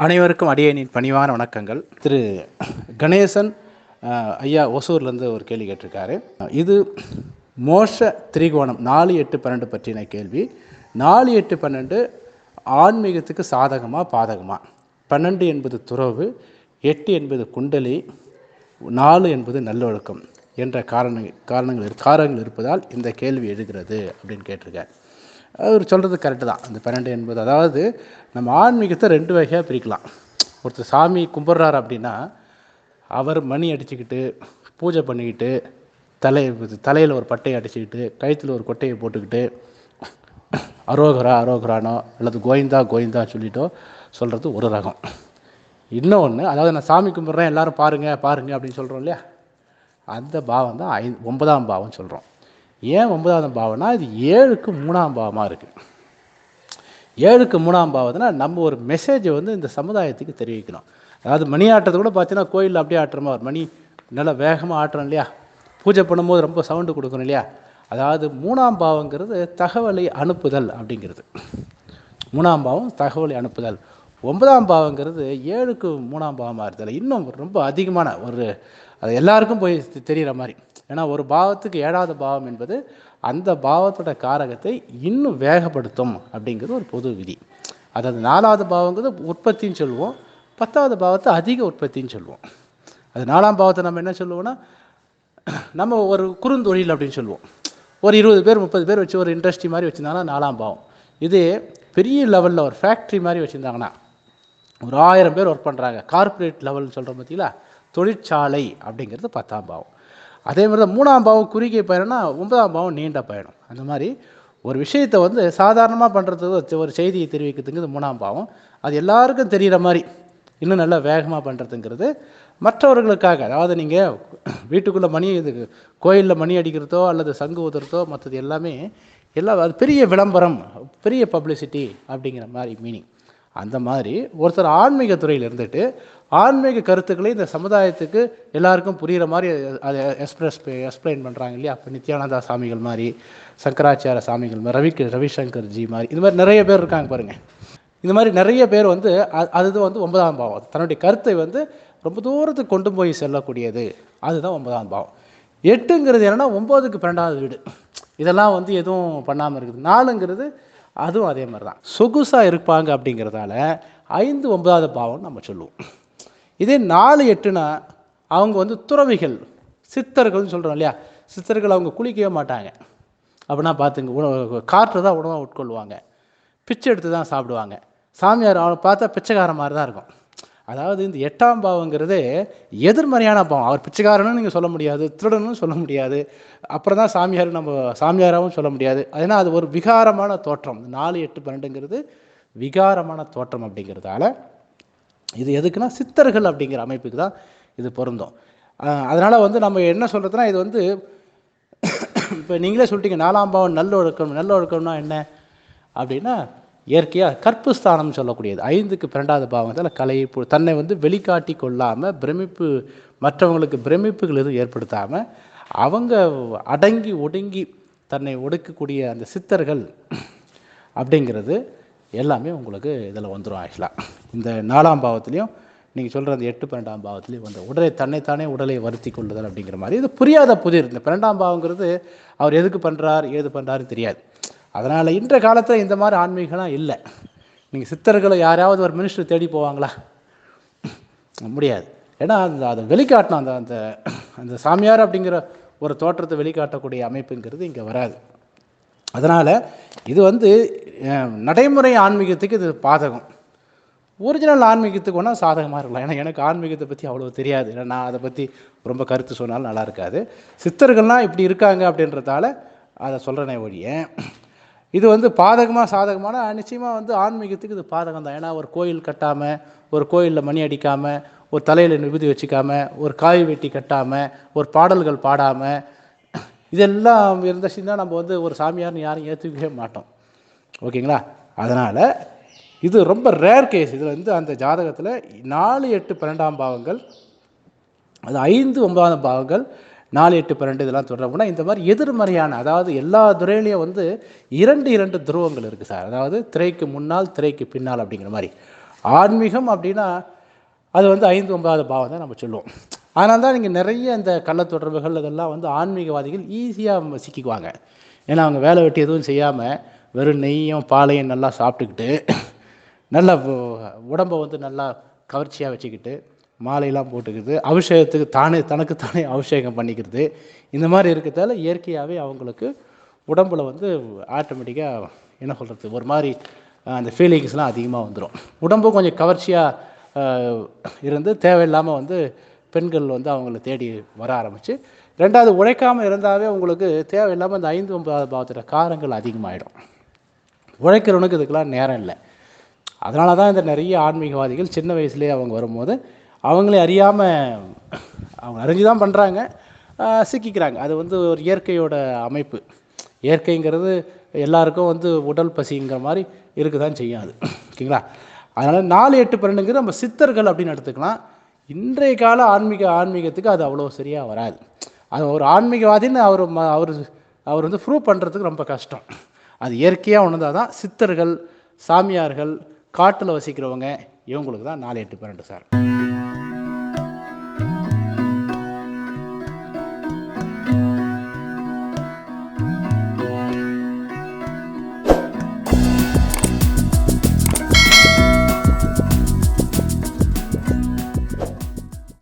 அனைவருக்கும் அடியனின் பணிவான வணக்கங்கள். திரு கணேசன் ஐயா ஒசூர்லேருந்து ஒரு கேள்வி கேட்டிருக்காரு. இது மோஷ திரிகோணம் நாலு எட்டு பன்னெண்டு பற்றின கேள்வி. நாலு எட்டு பன்னெண்டு ஆன்மீகத்துக்கு சாதகமாக பாதகமாக பன்னெண்டு என்பது துறவு எட்டு என்பது குண்டலி நாலு என்பது நல்லொழுக்கம் என்ற காரண காரணங்கள் இரு- காரணங்கள் இருப்பதால் இந்த கேள்வி எழுகிறது அப்படின்னு கேட்டிருக்கார். அவர் சொல்கிறது கரெக்டு தான். அந்த பன்னெண்டு என்பது. அதாவது நம்ம ஆன்மீகத்தை ரெண்டு வகையாக பிரிக்கலாம். ஒருத்தர் சாமி கும்பிட்றாரு அப்படின்னா அவர் மணி அடிச்சுக்கிட்டு பூஜை பண்ணிக்கிட்டு தலை தலையில் ஒரு பட்டையை அடிச்சுக்கிட்டு கழுத்தில் ஒரு கொட்டையை போட்டுக்கிட்டு அரோகரா அரோகரானோ அல்லது கோவிந்தா கோவிந்தா சொல்லிட்டோ சொல்கிறது ஒரு ரகம். இன்னொன்று அதாவது நான் சாமி கும்பிட்றேன் எல்லோரும் பாருங்கள் பாருங்கள் அப்படின்னு சொல்கிறோம் இல்லையா? அந்த பாவம் தான் ஐ ஒன்பதாம் பாவம் சொல்கிறோம் ஏன் ஒன்பதாம் பாவம்னா இது ஏழுக்கு மூணாம் பாவமாக இருக்குது ஏழுக்கு மூணாம் பாவத்துனா நம்ம ஒரு மெசேஜை வந்து இந்த சமுதாயத்துக்கு தெரிவிக்கணும். அதாவது மணி ஆட்டுறது கூட பார்த்தீங்கன்னா கோயிலில் அப்படியே ஆட்டுறமா ஒரு மணி நல்லா வேகமாக ஆட்டுறோம் இல்லையா? பூஜை பண்ணும்போது ரொம்ப சவுண்டு கொடுக்கணும் இல்லையா? அதாவது மூணாம் பாவங்கிறது தகவலை அனுப்புதல் அப்படிங்கிறது. மூணாம் பாவம் தகவலை அனுப்புதல். ஒன்பதாம் பாவங்கிறது ஏழுக்கு மூணாம் பாவமாக இருந்ததில்ல இன்னும் ரொம்ப அதிகமான ஒரு அது எல்லாருக்கும் போய் தெரிகிற மாதிரி. ஏன்னா ஒரு பாவத்துக்கு ஏழாவது பாவம் என்பது அந்த பாவத்தோட காரகத்தை இன்னும் வேகப்படுத்தும் அப்படிங்கிறது ஒரு பொது விதி. அதாவது நாலாவது பாவங்கிறது உற்பத்தின்னு சொல்லுவோம். பத்தாவது பாவத்தை அதிக உற்பத்தின்னு சொல்லுவோம். அது நாலாம் பாவத்தை நம்ம என்ன சொல்லுவோம்னா நம்ம ஒரு குறுந்தொழில் அப்படின்னு சொல்லுவோம். ஒரு இருபது பேர் முப்பது பேர் வச்சு ஒரு இண்டஸ்ட்ரி மாதிரி வச்சுருந்தாங்கன்னா நாலாம் பாவம். இது பெரிய லெவலில் ஒரு ஃபேக்ட்ரி மாதிரி வச்சுருந்தாங்கன்னா ஒரு ஆயிரம் பேர் ஒர்க் பண்ணுறாங்க கார்ப்பரேட் லெவல்னு சொல்கிறோம் பார்த்தீங்களா தொழிற்சாலை அப்படிங்கிறது பத்தாம் பாவம். அதே மாதிரி தான் மூணாம் பாவம் குறுகிய பயணம்னா ஒன்பதாம் பாவம் நீண்ட பயணம். அந்த மாதிரி ஒரு விஷயத்தை வந்து சாதாரணமாக பண்ணுறதுக்கு ஒரு செய்தியை தெரிவிக்கிறதுங்கிறது மூணாம் பாவம். அது எல்லாருக்கும் தெரிகிற மாதிரி இன்னும் நல்லா வேகமாக பண்ணுறதுங்கிறது மற்றவர்களுக்காக. அதாவது நீங்கள் வீட்டுக்குள்ளே மணி இது கோயிலில் மணி அடிக்கிறதோ அல்லது சங்கு ஊதுறதோ மற்றது எல்லாமே எல்லாம் அது பெரிய விளம்பரம் பெரிய பப்ளிசிட்டி அப்படிங்கிற மாதிரி மீனிங் அந்த மாதிரி ஒருத்தர் ஆன்மீக துறையில் இருந்துட்டு ஆன்மீக கருத்துக்களை இந்த சமுதாயத்துக்கு எல்லாருக்கும் புரிகிற மாதிரி அதை எக்ஸ்பிரஸ் எக்ஸ்பிளைன் பண்ணுறாங்க இல்லையா? இப்போ நித்யானந்தா சாமிகள் மாதிரி சங்கராச்சார சாமிகள் மாதிரி ரவி ரவிசங்கர் ஜி மாதிரி இது மாதிரி நிறைய பேர் இருக்காங்க பாருங்கள் இந்த மாதிரி நிறைய பேர் வந்து அதுதான் வந்து ஒன்பதாம் பாவம். தன்னுடைய கருத்தை வந்து ரொம்ப தூரத்துக்கு கொண்டு போய் செல்லக்கூடியது. அதுதான் ஒன்பதாம் பாவம். எட்டுங்கிறது என்னன்னா ஒம்போதுக்கு பன்னெண்டாவது வீடு. இதெல்லாம் வந்து எதுவும் பண்ணாமல் இருக்குது. நாலுங்கிறது அதுவும் அதே மாதிரி தான். சொகுசாக இருப்பாங்க அப்படிங்கிறதால ஐந்து ஒன்பதாவது பாவம்னு நம்ம சொல்லுவோம். இதே நாலு எட்டுனா அவங்க வந்து துறவிகள் சித்தர்கள்னு சொல்கிறோம் இல்லையா? சித்தர்கள் அவங்க குளிக்கவே மாட்டாங்க. அப்படின்னா பார்த்துங்க உணவு காற்று தான் உணவாக உட்கொள்வாங்க. பிச்சை எடுத்து தான் சாப்பிடுவாங்க. சாமியார் அவனை பார்த்தா பிச்சைக்கார மாதிரி தான் இருக்கும். அதாவது இந்த எட்டாம் பாவங்கிறது எதிர்மறையான பாவம். அவர் பிச்சைக்காரனும் நீங்கள் சொல்ல முடியாது திருடனும் சொல்ல முடியாது. அப்புறம் தான் சாமியார் நம்ம சாமியாராகவும் சொல்ல முடியாது. ஏன்னா அது ஒரு விகாரமான தோற்றம். நாலு எட்டு பன்னெண்டுங்கிறது விகாரமான தோற்றம் அப்படிங்கிறதால இது எதுக்குன்னா சித்தர்கள் அப்படிங்கிற அமைப்புக்கு தான் இது பொருந்தும். அதனால் வந்து நம்ம என்ன சொல்கிறதுனா இது வந்து இப்போ நீங்களே சொல்லிட்டீங்க நாலாம் பாவம் நல்லொழுக்கம் நல்லொழுக்கம்னா என்ன? அப்படின்னா இயற்கையாக கற்பு ஸ்தானம்னு சொல்லக்கூடியது. ஐந்துக்கு பன்னெண்டாவது பாவத்தில் கலை தன்னை வந்து வெளிக்காட்டி கொள்ளாமல் பிரமிப்பு மற்றவங்களுக்கு பிரமிப்புகள் எதுவும் ஏற்படுத்தாமல் அவங்க அடங்கி ஒடுங்கி தன்னை ஒடுக்கக்கூடிய அந்த சித்தர்கள் அப்படிங்கிறது எல்லாமே உங்களுக்கு இதில் வந்துடும் ஆக்சுவலாக இந்த நாலாம் பாவத்துலேயும் நீங்கள் சொல்கிற அந்த எட்டு பன்னெண்டாம் பாவத்துலேயும் வந்து உடலை தன்னைத்தானே உடலை வருத்தி கொள்ளுதல் அப்படிங்கிற மாதிரி. இது புரியாத புதிர். இந்த பன்னெண்டாம் பாவங்கிறது அவர் எதுக்கு பண்ணுறார் ஏது பண்ணுறாருன்னு தெரியாது. அதனால் இன்ற காலத்தில் இந்த மாதிரி ஆன்மீகம்லாம் இல்லை. நீங்கள் சித்தர்களை யாராவது ஒரு மினிஸ்டர் தேடி போவாங்களா? முடியாது. ஏன்னா அந்த அதை வெளிக்காட்டணும் அந்த அந்த அந்த சாமியார் அப்படிங்கிற ஒரு தோற்றத்தை வெளிக்காட்டக்கூடிய அமைப்புங்கிறது இங்கே வராது. அதனால் இது வந்து நடைமுறை ஆன்மீகத்துக்கு இது பாதகம். ஒரிஜினல் ஆன்மீகத்துக்கு ஒன்றா சாதகமாக இருக்கலாம். ஏன்னா எனக்கு ஆன்மீகத்தை பற்றி அவ்வளோ தெரியாது. ஏன்னா நான் அதை பற்றி ரொம்ப கருத்து சொன்னாலும் நல்லா இருக்காது. சித்தர்கள்லாம் இப்படி இருக்காங்க அப்படின்றதால அதை சொல்கிறேனே ஒழிய இது வந்து பாதகமாக சாதகமான நிச்சயமாக வந்து ஆன்மீகத்துக்கு இது பாதகம் தான். ஏன்னா ஒரு கோயில் கட்டாமல் ஒரு கோயிலில் மணி அடிக்காமல் ஒரு தலையில் நிபுதி வச்சுக்காமல் ஒரு காய் வெட்டி கட்டாமல் ஒரு பாடல்கள் பாடாமல் இதெல்லாம் இருந்துச்சுன்னா நம்ம வந்து ஒரு சாமியார்னு யாரும் ஏற்றுக்கவே மாட்டோம். ஓகேங்களா? அதனால் இது ரொம்ப ரேர் கேஸ் இதில் வந்து அந்த ஜாதகத்தில் நாலு எட்டு பன்னெண்டாம் பாவங்கள் அது ஐந்து ஒன்பதாம் பாவங்கள் நாலு எட்டு பன்னெண்டு இதெல்லாம் தொடர்புனா இந்த மாதிரி எதிர்மறையான அதாவது எல்லா துறையிலையும் வந்து இரண்டு இரண்டு துருவங்கள் இருக்குது சார். அதாவது திரைக்கு முன்னால் திரைக்கு பின்னால் அப்படிங்கிற மாதிரி. ஆன்மீகம் அப்படின்னா அது வந்து ஐந்து ஒன்பதாவது பாவம் தான் நம்ம சொல்லுவோம். அதனால தான் நீங்கள் நிறைய இந்த கள்ளத்தொடர்புகள் இதெல்லாம் வந்து ஆன்மீகவாதிகள் ஈஸியாக சிக்கிக்குவாங்க. ஏன்னா அவங்க வேலை வெட்டி எதுவும் செய்யாமல் வெறும் நெய்யும் பாலையும் நல்லா சாப்பிட்டுக்கிட்டு நல்லா உடம்பை வந்து நல்லா கவர்ச்சியாக வச்சுக்கிட்டு மாலையெல்லாம் போட்டுக்கிட்டு அபிஷேகத்துக்கு தானே தனக்கு தானே அபிஷேகம் பண்ணிக்கிறது. இந்த மாதிரி இருக்கிறதால இயற்கையாகவே அவங்களுக்கு உடம்பில் வந்து ஆட்டோமேட்டிக்காக என்ன சொல்கிறது ஒரு மாதிரி அந்த ஃபீலிங்ஸ்லாம் அதிகமாக வந்துடும் உடம்பு கொஞ்சம் கவர்ச்சியாக இருந்து தேவையில்லாமல் வந்து பெண்கள் வந்து அவங்கள தேடி வர ஆரம்பித்து ரெண்டாவது உழைக்காமல் இருந்தாவே உங்களுக்கு தேவையில்லாமல் இந்த ஐந்து ஒன்பதாவது பாவத்தில் காரங்கள் அதிகமாகிடும் உழைக்கிறவனுக்கு இதுக்கெல்லாம் நேரம் இல்லை. அதனால தான் இந்த நிறைய ஆன்மீகவாதிகள் சின்ன வயசுலேயே அவங்க வரும்போது அவங்களே அறியாமல் அவங்க அறிஞ்சு தான் பண்ணுறாங்க சிக்கிக்கிறாங்க. அது வந்து ஒரு இயற்கையோட அமைப்பு. இயற்கைங்கிறது எல்லாருக்கும் வந்து உடல் பசிங்கிற மாதிரி இருக்க தான் செய்யும் அது. ஓகேங்களா? அதனால் நாலு எட்டு பன்னெண்டுங்கிறது நம்ம சித்தர்கள் அப்படின்னு எடுத்துக்கலாம். இன்றைய கால ஆன்மீக ஆன்மீகத்துக்கு அது அவ்வளோ சரியாக வராது. அது ஒரு ஆன்மீகவாதின்னு அவர் ம- அவர் அவர் வந்து ப்ரூவ் பண்ணுறதுக்கு ரொம்ப கஷ்டம். அது இயற்கையாக உணர்ந்தால் தான் சித்தர்கள் சாமியார்கள் காட்டில் வசிக்கிறவங்க இவங்களுக்கு தான் நாலு எட்டு பன்னெண்டு சார்.